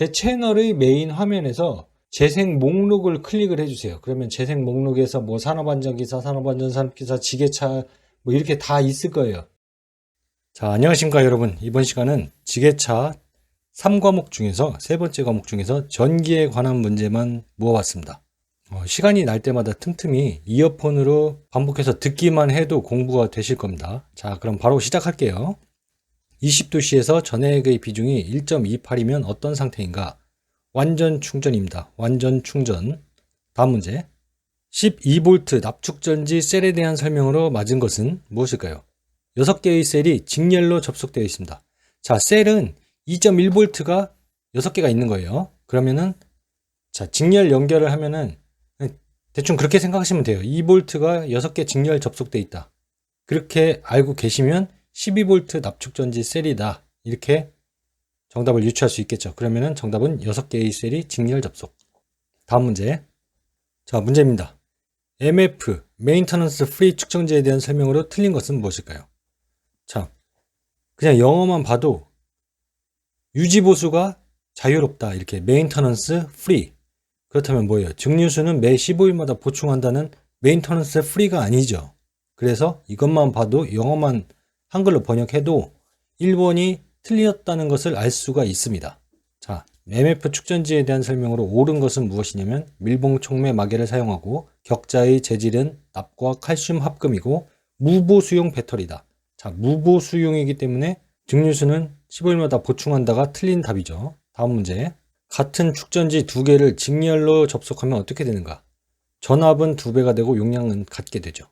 제 채널의 메인 화면에서 재생 목록을 클릭을 해주세요. 그러면 재생 목록에서 뭐 산업안전기사, 산업안전산업기사, 지게차 뭐 이렇게 다 있을 거예요. 자, 안녕하십니까 여러분. 이번 시간은 지게차 3과목 중에서 세 번째 과목 중에서 전기에 관한 문제만 모아봤습니다. 어, 시간이 날 때마다 틈틈이 이어폰으로 반복해서 듣기만 해도 공부가 되실 겁니다. 자, 그럼 바로 시작할게요. 20도씨에서 전액의 비중이 1.28이면 어떤 상태인가? 완전 충전입니다. 완전 충전. 다음 문제. 12V 납축전지 셀에 대한 설명으로 맞은 것은 무엇일까요? 6개의 셀이 직렬로 접속되어 있습니다. 자, 셀은 2.1V가 6개가 있는 거예요. 그러면은 자, 직렬 연결을 하면은 대충 그렇게 생각하시면 돼요. 2V가 6개 직렬 접속되어 있다. 그렇게 알고 계시면 12V 납축전지 셀이다. 이렇게 정답을 유추할 수 있겠죠. 그러면은 정답은 6개의 셀이 직렬 접속. 다음 문제. 자, 문제입니다. MF, Maintenance Free 축전지에 대한 설명으로 틀린 것은 무엇일까요? 자, 그냥 영어만 봐도 유지보수가 자유롭다. 이렇게 Maintenance Free. 그렇다면 뭐예요? 증류수는 매 15일마다 보충한다는 Maintenance Free가 아니죠. 그래서 이것만 봐도 영어만 한글로 번역해도 1번이 틀렸다는 것을 알 수가 있습니다. 자, MF 축전지에 대한 설명으로 옳은 것은 무엇이냐면 밀봉 촉매 마개를 사용하고 격자의 재질은 납과 칼슘 합금이고 무보 수용 배터리다. 자, 무보 수용이기 때문에 증류수는 15일마다 보충한다가 틀린 답이죠. 다음 문제. 같은 축전지 두 개를 직렬로 접속하면 어떻게 되는가? 전압은 두 배가 되고 용량은 같게 되죠.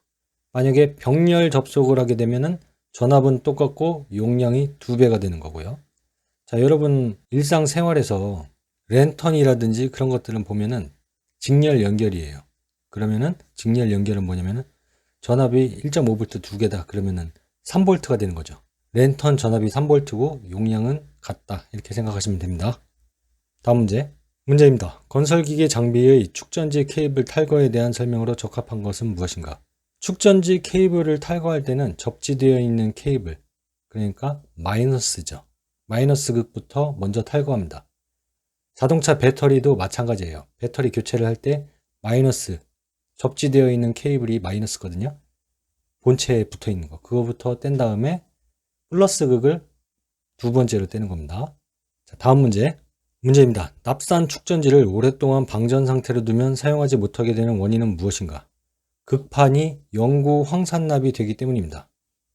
만약에 병렬 접속을 하게 되면은 전압은 똑같고 용량이 두 배가 되는 거고요. 자, 여러분 일상생활에서 랜턴이라든지 그런 것들은 보면은 직렬 연결이에요. 그러면은 직렬 연결은 뭐냐면은 전압이 1.5V 두 개다. 그러면은 3V가 되는 거죠. 랜턴 전압이 3V고 용량은 같다. 이렇게 생각하시면 됩니다. 다음 문제. 문제입니다. 건설기계 장비의 축전지 케이블 탈거에 대한 설명으로 적합한 것은 무엇인가? 축전지 케이블을 탈거할 때는 접지되어 있는 케이블, 그러니까 마이너스죠. 마이너스 극부터 먼저 탈거합니다. 자동차 배터리도 마찬가지예요. 배터리 교체를 할 때 마이너스, 접지되어 있는 케이블이 마이너스거든요. 본체에 붙어 있는 거. 그거부터 뗀 다음에 플러스 극을 두 번째로 떼는 겁니다. 자, 다음 문제. 문제입니다. 납산 축전지를 오랫동안 방전 상태로 두면 사용하지 못하게 되는 원인은 무엇인가? 극판이 영구 황산납이 되기 때문입니다.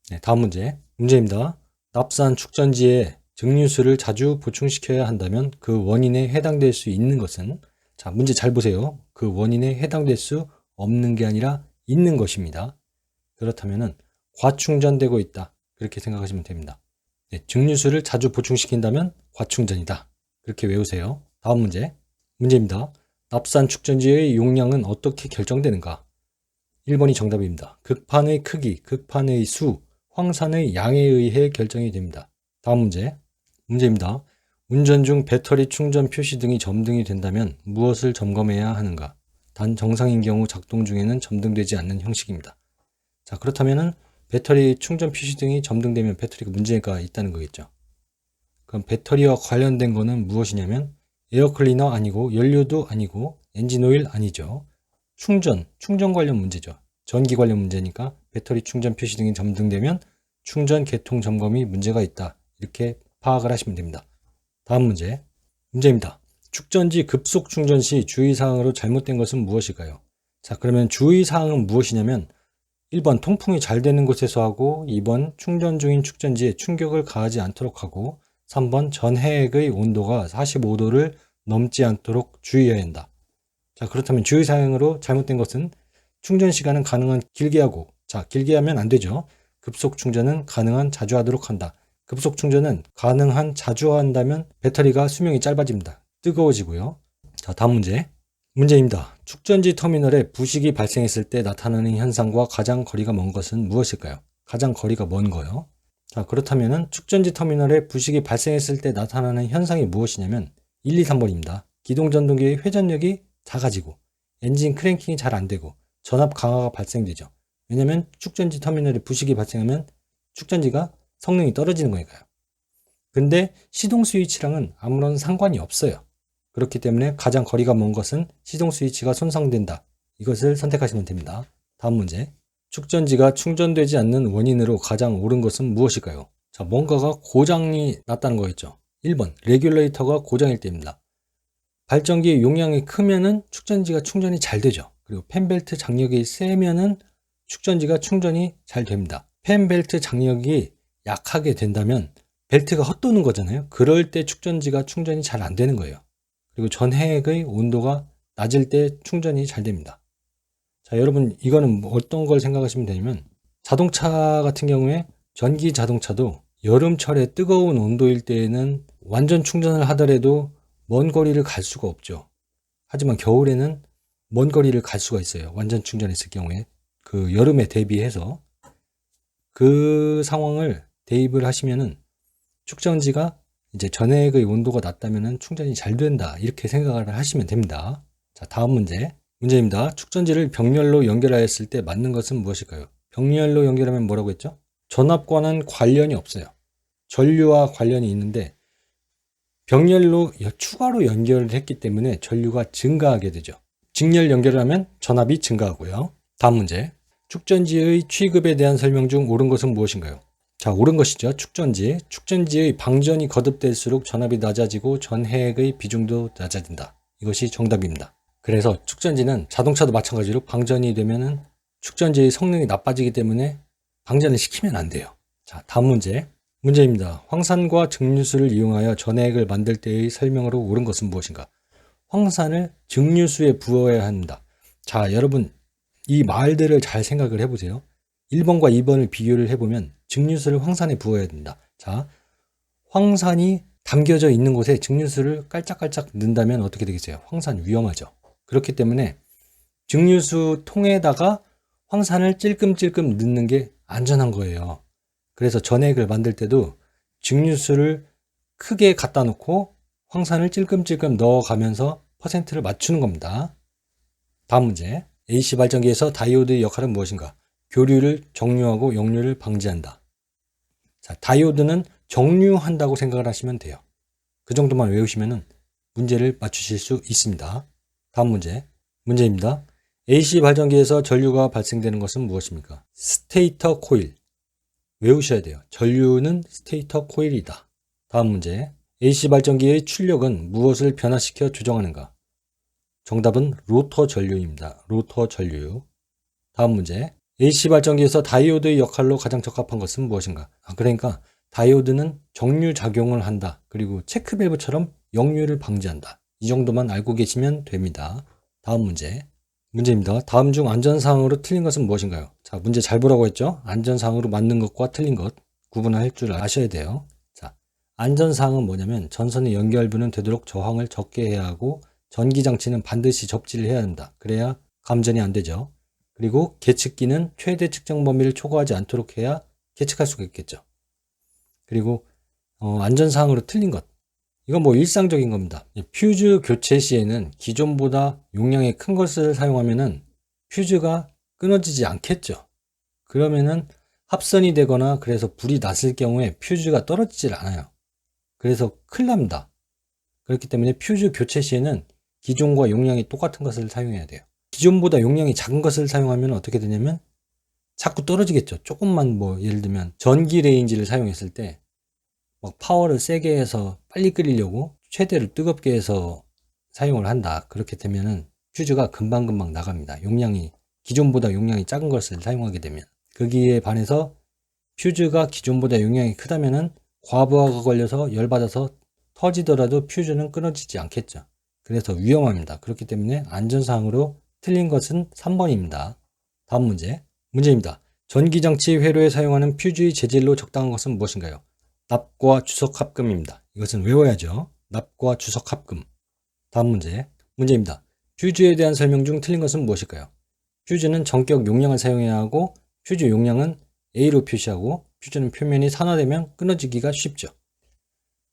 네, 다음 문제. 문제입니다. 납산 축전지에 증류수를 자주 보충시켜야 한다면 그 원인에 해당될 수 있는 것은 자, 문제 잘 보세요. 그 원인에 해당될 수 없는 게 아니라 있는 것입니다. 그렇다면은 과충전되고 있다. 그렇게 생각하시면 됩니다. 네, 증류수를 자주 보충시킨다면 과충전이다. 그렇게 외우세요. 다음 문제. 문제입니다. 납산 축전지의 용량은 어떻게 결정되는가? 1번이 정답입니다. 극판의 크기, 극판의 수, 황산의 양에 의해 결정이 됩니다. 다음 문제. 문제입니다. 운전 중 배터리 충전 표시 등이 점등이 된다면 무엇을 점검해야 하는가? 단 정상인 경우 작동 중에는 점등되지 않는 형식입니다. 자, 그렇다면은 배터리 충전 표시 등이 점등되면 배터리가 문제가 있다는 거겠죠. 그럼 배터리와 관련된 거는 무엇이냐면 에어클리너 아니고 연료도 아니고 엔진오일 아니죠. 충전, 충전 관련 문제죠. 전기 관련 문제니까 배터리 충전 표시 등이 점등되면 충전 개통 점검이 문제가 있다. 이렇게 파악을 하시면 됩니다. 다음 문제. 문제입니다. 축전지 급속 충전 시 주의사항으로 잘못된 것은 무엇일까요? 자, 그러면 주의사항은 무엇이냐면 1번 통풍이 잘 되는 곳에서 하고 2번 충전 중인 축전지에 충격을 가하지 않도록 하고 3번 전해액의 온도가 45도를 넘지 않도록 주의해야 한다. 자, 그렇다면 주의사항으로 잘못된 것은 충전 시간은 가능한 길게 하고, 자, 길게 하면 안 되죠. 급속 충전은 가능한 자주 하도록 한다. 급속 충전은 가능한 자주 한다면 배터리가 수명이 짧아집니다. 뜨거워지고요. 자, 다음 문제. 문제입니다. 축전지 터미널에 부식이 발생했을 때 나타나는 현상과 가장 거리가 먼 것은 무엇일까요? 가장 거리가 먼 거요. 자, 그렇다면은 축전지 터미널에 부식이 발생했을 때 나타나는 현상이 무엇이냐면 1, 2, 3번입니다. 기동 전동기의 회전력이 작아지고 엔진 크랭킹이 잘 안 되고 전압 강화가 발생되죠. 왜냐면 축전지 터미널에 부식이 발생하면 축전지가 성능이 떨어지는 거니까요. 근데 시동 스위치랑은 아무런 상관이 없어요. 그렇기 때문에 가장 거리가 먼 것은 시동 스위치가 손상된다. 이것을 선택하시면 됩니다. 다음 문제. 축전지가 충전되지 않는 원인으로 가장 옳은 것은 무엇일까요? 자, 뭔가가 고장이 났다는 거겠죠. 1번, 레귤레이터가 고장일 때입니다. 발전기 용량이 크면은 축전지가 충전이 잘 되죠. 그리고 펜벨트 장력이 세면은 축전지가 충전이 잘 됩니다. 펜벨트 장력이 약하게 된다면 벨트가 헛도는 거잖아요. 그럴 때 축전지가 충전이 잘 안 되는 거예요. 그리고 전해액의 온도가 낮을 때 충전이 잘 됩니다. 자, 여러분 이거는 뭐 어떤 걸 생각하시면 되냐면 자동차 같은 경우에 전기 자동차도 여름철에 뜨거운 온도일 때에는 완전 충전을 하더라도 먼 거리를 갈 수가 없죠. 하지만 겨울에는 먼 거리를 갈 수가 있어요. 완전 충전했을 경우에 그 여름에 대비해서 그 상황을 대입을 하시면은 축전지가 이제 전액의 온도가 낮다면은 충전이 잘 된다 이렇게 생각을 하시면 됩니다. 자 다음 문제 문제입니다. 축전지를 병렬로 연결하였을 때 맞는 것은 무엇일까요? 병렬로 연결하면 뭐라고 했죠? 전압과는 관련이 없어요. 전류와 관련이 있는데 병렬로 추가로 연결을 했기 때문에 전류가 증가하게 되죠. 직렬 연결을 하면 전압이 증가하고요. 다음 문제. 축전지의 취급에 대한 설명 중 옳은 것은 무엇인가요? 자, 옳은 것이죠. 축전지. 축전지의 방전이 거듭될수록 전압이 낮아지고 전해액의 비중도 낮아진다. 이것이 정답입니다. 그래서 축전지는 자동차도 마찬가지로 방전이 되면은 축전지의 성능이 나빠지기 때문에 방전을 시키면 안 돼요. 자, 다음 문제. 문제입니다. 황산과 증류수를 이용하여 전해액을 만들 때의 설명으로 옳은 것은 무엇인가? 황산을 증류수에 부어야 한다. 자, 여러분, 이 말들을 잘 생각을 해보세요. 1번과 2번을 비교를 해보면 증류수를 황산에 부어야 된다. 자, 황산이 담겨져 있는 곳에 증류수를 깔짝깔짝 넣는다면 어떻게 되겠어요? 황산 위험하죠. 그렇기 때문에 증류수 통에다가 황산을 찔끔찔끔 넣는 게 안전한 거예요. 그래서 전액을 만들 때도 증류수를 크게 갖다 놓고 황산을 찔끔찔끔 넣어가면서 퍼센트를 맞추는 겁니다. 다음 문제. AC 발전기에서 다이오드의 역할은 무엇인가? 교류를 정류하고 역류를 방지한다. 자, 다이오드는 정류한다고 생각을 하시면 돼요. 그 정도만 외우시면 문제를 맞추실 수 있습니다. 다음 문제. 문제입니다. AC 발전기에서 전류가 발생되는 것은 무엇입니까? 스테이터 코일. 외우셔야 돼요. 전류는 스테이터 코일이다. 다음 문제. AC 발전기의 출력은 무엇을 변화시켜 조정하는가? 정답은 로터 전류입니다. 로터 전류. 다음 문제. AC 발전기에서 다이오드의 역할로 가장 적합한 것은 무엇인가? 아, 그러니까 다이오드는 정류 작용을 한다. 그리고 체크 밸브처럼 역류를 방지한다. 이 정도만 알고 계시면 됩니다. 다음 문제. 문제입니다. 다음 중 안전사항으로 틀린 것은 무엇인가요? 자, 문제 잘 보라고 했죠? 안전사항으로 맞는 것과 틀린 것 구분할 줄 아셔야 돼요. 자, 안전사항은 뭐냐면 전선의 연결부는 되도록 저항을 적게 해야 하고 전기장치는 반드시 접지를 해야 한다. 그래야 감전이 안 되죠. 그리고 계측기는 최대 측정 범위를 초과하지 않도록 해야 계측할 수가 있겠죠. 그리고 어, 안전사항으로 틀린 것. 이건 뭐 일상적인 겁니다. 퓨즈 교체 시에는 기존보다 용량이 큰 것을 사용하면은 퓨즈가 끊어지지 않겠죠. 그러면은 합선이 되거나 그래서 불이 났을 경우에 퓨즈가 떨어지질 않아요. 그래서 큰일 납니다. 그렇기 때문에 퓨즈 교체 시에는 기존과 용량이 똑같은 것을 사용해야 돼요. 기존보다 용량이 작은 것을 사용하면 어떻게 되냐면 자꾸 떨어지겠죠. 조금만 뭐 예를 들면 전기 레인지를 사용했을 때 막 파워를 세게 해서 빨리 끓이려고 최대를 뜨겁게 해서 사용을 한다. 그렇게 되면은 퓨즈가 금방금방 나갑니다. 용량이 기존보다 용량이 작은 것을 사용하게 되면 거기에 반해서 퓨즈가 기존보다 용량이 크다면은 과부하가 걸려서 열받아서 터지더라도 퓨즈는 끊어지지 않겠죠. 그래서 위험합니다. 그렇기 때문에 안전사항으로 틀린 것은 3번입니다. 다음 문제. 문제입니다. 전기장치 회로에 사용하는 퓨즈의 재질로 적당한 것은 무엇인가요? 납과 주석 합금입니다. 이것은 외워야죠. 납과 주석 합금. 다음 문제. 문제입니다. 퓨즈에 대한 설명 중 틀린 것은 무엇일까요? 퓨즈는 전격 용량을 사용해야 하고 퓨즈 용량은 A로 표시하고 퓨즈는 표면이 산화되면 끊어지기가 쉽죠.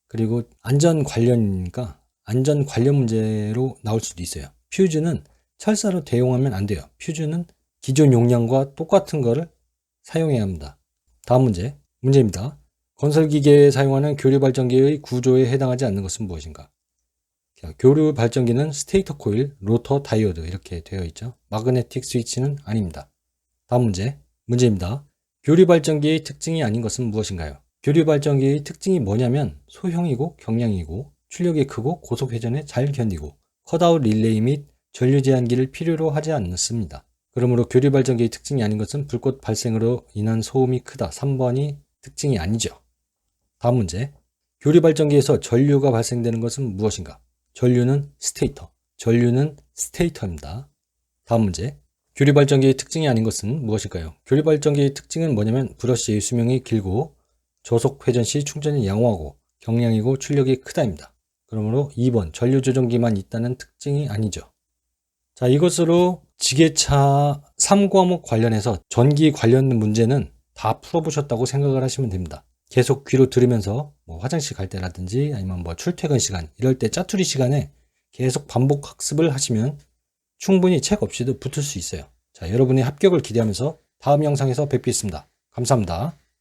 그리고 안전 관련이니까 안전 관련 문제로 나올 수도 있어요. 퓨즈는 철사로 대용하면 안 돼요. 퓨즈는 기존 용량과 똑같은 거를 사용해야 합니다. 다음 문제. 문제입니다. 건설기계에 사용하는 교류 발전기의 구조에 해당하지 않는 것은 무엇인가? 자, 교류 발전기는 스테이터 코일, 로터 다이오드 이렇게 되어 있죠. 마그네틱 스위치는 아닙니다. 다음 문제. 문제입니다. 교류 발전기의 특징이 아닌 것은 무엇인가요? 교류 발전기의 특징이 뭐냐면 소형이고 경량이고 출력이 크고 고속 회전에 잘 견디고 컷아웃 릴레이 및 전류 제한기를 필요로 하지 않습니다. 그러므로 교류 발전기의 특징이 아닌 것은 불꽃 발생으로 인한 소음이 크다. 3번이 특징이 아니죠. 다음 문제. 교류 발전기에서 전류가 발생되는 것은 무엇인가? 전류는 스테이터. 전류는 스테이터입니다. 다음 문제. 교류 발전기의 특징이 아닌 것은 무엇일까요? 교류 발전기의 특징은 뭐냐면 브러쉬의 수명이 길고 저속 회전 시 충전이 양호하고 경량이고 출력이 크다입니다. 그러므로 2번 전류 조정기만 있다는 특징이 아니죠. 자, 이것으로 지게차 3과목 관련해서 전기 관련 문제는 다 풀어보셨다고 생각을 하시면 됩니다. 계속 귀로 들으면서 뭐 화장실 갈 때라든지 아니면 뭐 출퇴근 시간 이럴 때 짜투리 시간에 계속 반복 학습을 하시면 충분히 책 없이도 붙을 수 있어요. 자, 여러분의 합격을 기대하면서 다음 영상에서 뵙겠습니다. 감사합니다.